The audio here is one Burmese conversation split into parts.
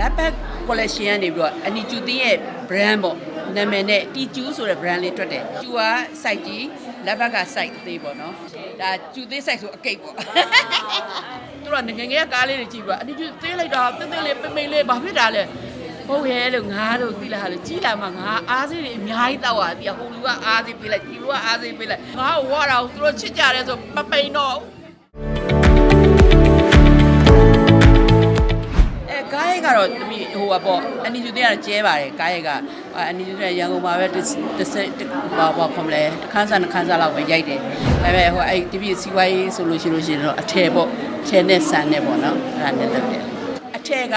lapback collection ကနေပြီးတော့အနီကျူတင်းရဲ့ brand ပေါ့နာမည်နဲ့တီကျူဆိုတဲ့ brand လေးထွက်တယ်ကျူက site ကြီး lapback က site အသေးပေါ့နော်ဒါကျူသေး site ဆိုအကိတ်ပေါ့သူတို့ကငယ်ငယ်ကကားလေးတွေကြည့်ပါအနီကျူသေးလိုက်တာတင်းတင်းလေးပိမ့်ပိမ့်လေးဘာဖြစ်တာလဲဟုတ်ရဲ့လို့ငါတို့သိလားဟာလို့ကြီးလာမှငါအားစေးတွေအများကြီးတောက်တာဒီဟိုလူကအားစေးပေးလိုက်ဒီလူကအားစေးပေးလိုက်ငါ့ကိုဝါတာကိုသူတို့ချစ်ကြတယ်ဆိုမပိန်တော့ ဟိုပါပေါ့အန်နီယူတဲ့ကတော့ကျဲပါတယ်ကားရိုက်ကအန်နီယူတဲ့ရန်ကုန်မှာပဲတစ်တစ်စက်ဘာဘာခေါမလဲတစ်ခန်းစားနှစ်ခန်းစားလောက်ပဲရိုက်တယ်ဒါပေမဲ့ဟိုအဲ့တပည့်စီဝိုင်းဆိုလို့ရှိလို့ရှိရင်တော့အထည်ပေါ့အထည်နဲ့ဆန်နဲ့ပေါ့နော်အဲ့ဒါနဲ့လုပ်တယ်အထည်က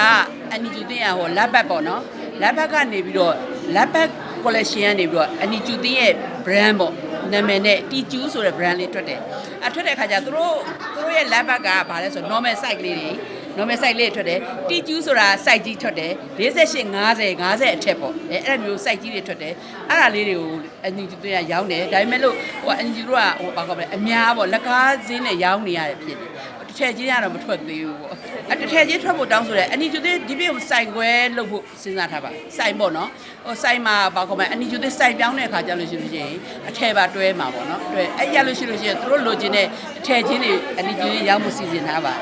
အန်နီယူတဲ့ကဟိုလက်ဘတ်ပေါ့နော်လက်ဘတ်ကနေပြီးတော့လက်ဘတ် collection ကနေပြီးတော့အန်နီယူတဲ့ရဲ့ brand ပေါ့နာမည်နဲ့တီကျူးဆိုတဲ့ brand လေးထွက်တယ်အထွက်တဲ့အခါကျသူတို့သူတို့ရဲ့လက်ဘတ်ကဘာလဲဆိုတော့ normal size လေးတွေ normal size လေးထွက်တယ်တီကျူးဆိုတာ size ကြီးထွက်တယ်48 50 50အထက်ပေါ့အဲအဲ့လိုမျိုး size ကြီးတွေထွက်တယ်အဲ့ဒါလေးတွေကိုအန်ဂျီတို့ကရောင်းတယ်ဒါပေမဲ့လို့ဟိုအန်ဂျီတို့ကဟိုဘာကောမလဲအများပေါ့လက်ကားဈေးနဲ့ရောင်းနေရတယ်ဖြစ်တယ်တစ်ထည့်ချင်းကတော့မထွက်သေးဘူးပေါ့အဲတစ်ထည့်ချင်းထွက်ဖို့တောင်းဆိုတယ်အန်ဂျီတို့ဒီပြည့်ကိုစိုင်ခွဲလုပ်ဖို့စဉ်းစားထားပါစိုင်ပေါ့နော်ဟိုစိုင်မှာဘာကောမလဲအန်ဂျီတို့စိုင်ပြောင်းတဲ့အခါကျလို့ရှိလို့ရှိရင်အထည့်ပါတွဲမှာပေါ့နော်တွဲအဲ့ရလို့ရှိလို့ရှိရင်တို့လိုချင်တဲ့အထည့်ချင်းတွေအန်ဂျီတို့ရောင်းမှုစီစဉ်ထားပါ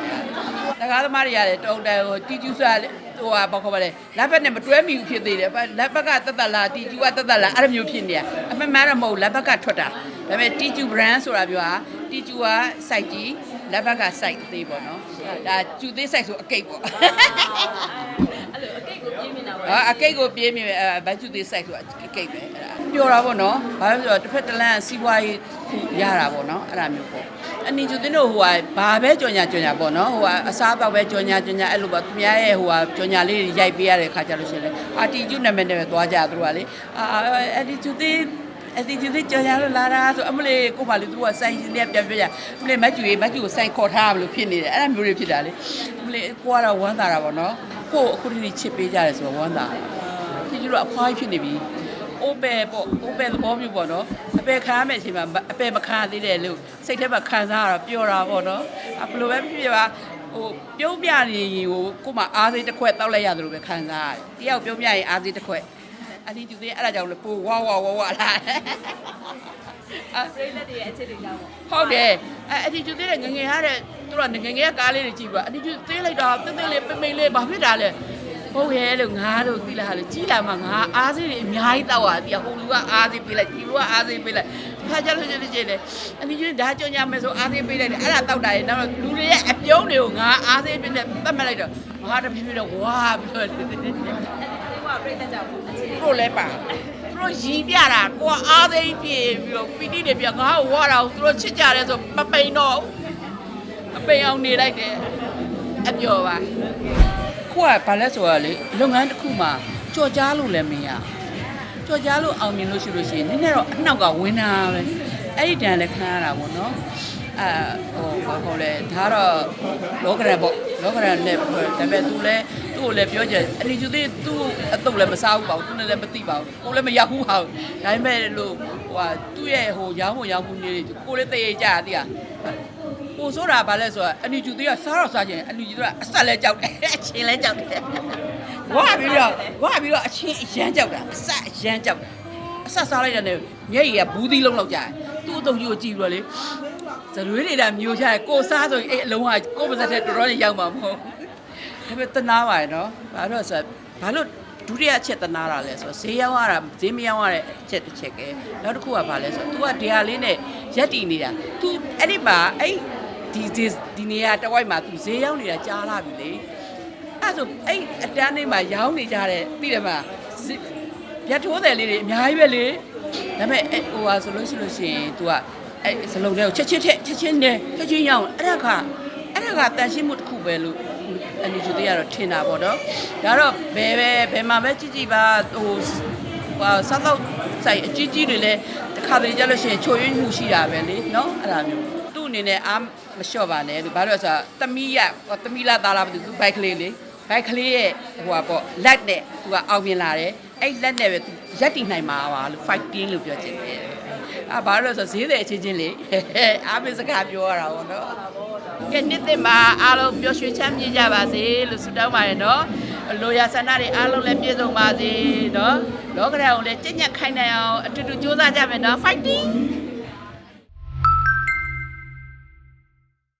တယ်တကားသမားတွေရတယ်တုံတန်ဟိုတီကျူးစားဟိုဟာဘောက်ခေါ်ပါလေလက်ဘက်နဲ့မတွဲမိဘူးဖြစ်သေးတယ်လက်ဘက်ကတက်တက်လာတီကျူးကတက်တက်လာအဲ့လိုမျိုးဖြစ်နေရအမှန်မှန်တော့မဟုတ်လက်ဘက်ကထွက်တာဒါပေမဲ့တီကျူး brand ဆိုတာပြောတာတီကျူးက site ကြီးလက်ဘက်က site အသေးပေါ့နော်ဒါကျူသေး site ဆိုအကိတ်ပေါ့အဲ့လိုအကိတ်ကိုပြင်း နေတာပဲဟာအကိတ်ကိုပြေးမြင်ပဲအဲဘတ်ကျူသေး site ဆိုအကိတ်ပဲအဲ့ဒါပြောတာပေါ့နော်ဘာလို့လဲဆိုတော့တစ်ဖက်တစ်လမ်းစီးပွားရေးရတာပေါ့နော်အဲ့ဒါမျိုးပေါ့အနီကျူတင်းတို့ဟိုဟာဘာပဲကြော်ညာကြော်ညာပေါ့နော်ဟိုဟာအစားတော့ပဲကြော်ညာကြော်ညာအဲ့လိုပေါ့သူများရဲ့ဟိုဟာကြော်ညာလေးတွေရိုက်ပေးရတဲ့ခါကြလို့ရှိရင်လေအာတီကျူနာမည်နဲ့ပဲသွားကြသူတို့ကလေအာအတီကျူတင်းအတီကျူတင်းကြော်ညာလို့လာတာဆိုအမလေးကိုမလေးသူကစိုင်းစင်းနဲ့ပြန်ပြကြအမလေးမတ်ကျူရေးမတ်ကျူကိုစိုင်းခေါ်ထားရမလို့ဖြစ်နေတယ်အဲ့ဒါမျိုးတွေဖြစ်တာလေအမလေးကိုကတော့ဝမ်းသာတာပေါ့နော် ကိုအခုတည်းချစ်ပေးကြတယ်ဆိုတော့ဝမ်းသာတာဒီကျတော့အဖွားကြီးဖြစ်နေပြီအိုးပဲပေါ့အိုးပဲသဘောမျိုးပေါ့နော်အပေခံရမယ့်အချိန်မှာအပေမခံရသေးတယ်လို့စိတ်ထဲမှာခံစားရတော့ပျော်တာပေါ့နော်အဘလိုပဲဖြစ်ဖြစ်ပါဟိုပြုံးပြနေရင်ဟိုကို့မှာအားစိတ်တစ်ခွက်တောက်လိုက်ရတယ်လို့ပဲခံစားရတယ်တယောက်ပြုံးပြရင်အားစိတ်တစ်ခွက်အဒီတူသေးအဲ့ဒါကြောင့်လေပိုဝါဝါဝါဝါလာ အပရိသတ်တွေရဲ့အခြေတွေကြောင့်ပေါ့ဟုတ်တယ်အဲအဒီတူသေးတဲ့ငငယ်ရတဲ့သူတို့ကငငယ်ကကားလေးတွေကြည့်ပါအဒီတူသေးလိုက်တာတင်းတင်းလေးပိမ့်ပိမ့်လေးဘာဖြစ်တာလဲဟုတ်ရဲ့လို့ငါတို့သိလားဟာလို့ကြီးလာမှငါအားစေးတွေအများကြီးတောက်တာဒီဟိုလူကအားစေးပေးလိုက်ဒီလူကအားစေးပေးလိုက်ခါကြလို့ရှိရင်ကျတယ်အနည်းချင်းဒါကြောင်ညမယ်ဆိုအားစေးပေးလိုက်တယ်အဲ့ဒါတောက်တာရဲ့နောက်တော့လူတွေရဲ့အပြုံးတွေကိုငါအားစေးပေးနဲ့တတ်မှတ်လိုက်တော့ငါတဖြည်းဖြည်းတော့ဝါပြီးတော့အဲ့ဒီကပရိသတ်ကြောင့်အခြေသူတို့လည်းပါသူ တို့ရီပြတာကိုကအားစေးပြေပြီးတော့ပီတိတွေပြငါ့ကိုဝါတာကိုသူတို့ချစ်ကြတယ်ဆိုမပိန်တော့ဘူးအပိန်အောင်နေလိုက်တယ်အပြောပါခုကဘာလဲဆိုတော့လေလုပ်ငန်းတစ်ခုမှာကြော်ကြားလို့လည်းမရကြော်ကြားလို့အောင်မြင်လို့ရှိလို့ရှိရင်နည်းနည်းတော့အနှောက်ကဝင်တာပဲအဲ့ဒီတန်လည်းခံရတာပေါ့နော်အဲဟိုဘာခေါ်လဲဒါကတော့လောကရန်ပေါ့လောကရန်နဲ့ဒါပေမဲ့ तू လည်းသူ့ ကိုလည်းပြောကြအလီကျူသေးသူ့အတုပ်လည်းမစားဘူးပါဘူးသူလည်းမသိပါဘူးကိုလည်းမရောက်ဘူးဟာဒါပေမဲ့လို့ဟိုဟာသူ့ရဲ့ဟိုရောင်းဖို့ရောင်းဖို့နေကိုလည်းတရေကြသိလားပိုဆိုတာဘာလဲဆိုတော့အနီကျူသေးကစားတော့စားခြင်းအနီကျူသေးကအဆက်လဲကြောက်တယ်အချင်းလဲကြောက်တယ်ဝါပြီးတော့ဝါပြီးတော့အချင်းအရန်ကြောက်တာအဆက်အရန်ကြောက်တယ်အဆက်စားလိုက်တဲ့နဲ့မျက်ရည်ကဘူးသီးလုံးလောက်ကြာတယ်သူ့အတုံကြီးကိုကြည့်ပြီးတော့လေဇရွေးနေတာမျိုးချတယ်ကိုစားဆိုရင်အဲ့အလုံးကကိုပါစက်တဲ့တော်တော်ကြီးရောက်မှာမဟုတ် ဒါပေမဲ့တနာပါတယ်နော်ဘာလို့လဲဆိုတော့ဘာလို့ဒုတိယအချက်တနာတာလဲဆိုတော့ဈေးရောက်ရတာဈေးမရောက်ရတဲ့အချက်တစ်ချက်ကဲနောက်တစ်ခုကဘာလဲဆိုတော့ तू ကဒီဟာလေးနဲ့ရက်တည်နေတာ तू အဲ့ဒီမှာအဲ့ဒီဒီဒီနေရာတစ်ဝိုက်မှာ तू ဈေးရောက်နေတာကြားလာပြီလေအဲ့ဆိုအဲ့အတန်းလေးမှာရောင်းနေကြတဲ့သိတယ်မလားဈေးပြတ်ထိုးတယ်လေးတွေအများကြီးပဲလေဒါပေမဲ့အဲ့ဟိုဟာဆိုလို့ရှိလို့ရှိရင် तू ကအဲ့စလုံးတွေကိုချက်ချင်းချက်ချင်းနဲ့ချက်ချင်းရောင်းအဲ့ဒါကအဲ့ဒါကတန်ရှင်းမှုတစ်ခုပဲလို့ အန်ဒီကျူသေးကတော့ထင်တာပေါ့နော်ဒါတော့ဘယ်ပဲဘယ်မှာပဲကြည့်ကြည့်ပါဟိုဟိုစားတော့ဆိုင်အကြီးကြီးတွေလည်းတစ်ခါတလေကြလို့ရှိရင်ချိုရွေးမှုရှိတာပဲလေနော်အဲ့ဒါမျိုးသူ့အနေနဲ့အားမလျှော့ပါနဲ့လို့ဘာလို့လဲဆိုတော့တမီးရတမီးလာသားလာမသိဘူးသူဘိုက်ကလေးလေဘိုက်ကလေးရဲ့ဟိုပါပေါ့လက်နဲ့သူကအောင်မြင်လာတယ်အဲ့လက်နဲ့ပဲသူရက်တည်နိုင်မှာပါလို့ fighting လို့ပြောချင်တယ် အာဘာလို့လဲဆိုတော့ဈေးတယ်အချင်းချင်းလေအားမစကားပြောရတာပေါ့နော်ကဲနှစ်သက်မှာအားလုံးပျော်ရွှင်ချမ်းမြေ့ကြပါစေလို့ဆုတောင်းပါတယ်နော်လိုရာဆန္ဒတွေအားလုံးလည်းပြည့်စုံပါစေနော်လောကဓာတ်ကိုလည်းကြင်ညက်ခိုင်းနိုင်အောင်အတူတူကြိုးစားကြမယ်နော် fighting